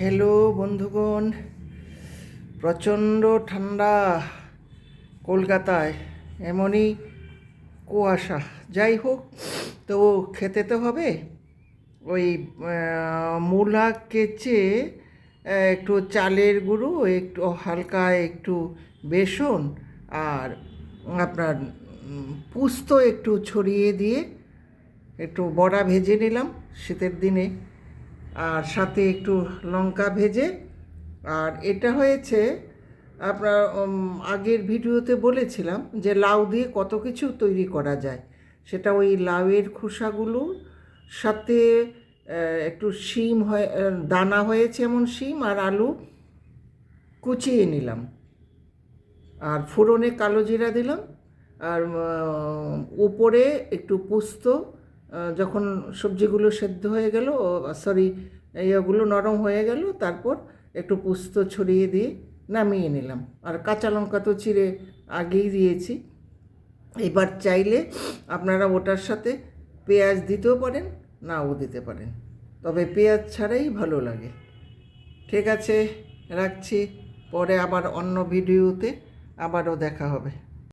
Hello বন্ধুগণ। প্রচণ্ড ঠান্ডা কলকাতায়, এমনই কুয়াশা। যাই হোক তো খেতে তো হবে। ওই মূলা কেচে একটু চালের গুঁড়ো, একটু হালকা একটু বেসন আর আপনার পুস্ত একটু ছড়িয়ে দিয়ে একটু বড়া ভেজে নিলাম শীতের দিনে। আর সাথে একটু লঙ্কা ভেজে। আর এটা হয়েছে, আপনার আগের ভিডিওতে বলেছিলাম যে লাউ দিয়ে কত কিছু তৈরি করা যায়। সেটা ওই লাউয়ের খোসাগুলো, সাথে একটু শিম হয়ে দানা হয়েছে এমন শিম আর আলু কুচিয়ে নিলাম। আর ফোড়নে কালো জিরা দিলাম। আর উপরে একটু পোস্ত যখন সবজিগুলো সেদ্ধ হয়ে গেল সরি ইয়েগুলো নরম হয়ে গেল, তারপর একটু পোস্ত ছড়িয়ে দিয়ে নামিয়ে নিলাম। আর কাঁচা লঙ্কা তো চিড়ে আগেই দিয়েছি। এবার চাইলে আপনারা ওটার সাথে পেঁয়াজ দিতেও পারেন, নাও দিতে পারেন। তবে পেঁয়াজ ছাড়াই ভালো লাগে। ঠিক আছে, রাখছি। পরে আবার অন্য ভিডিওতে আবারও দেখা হবে।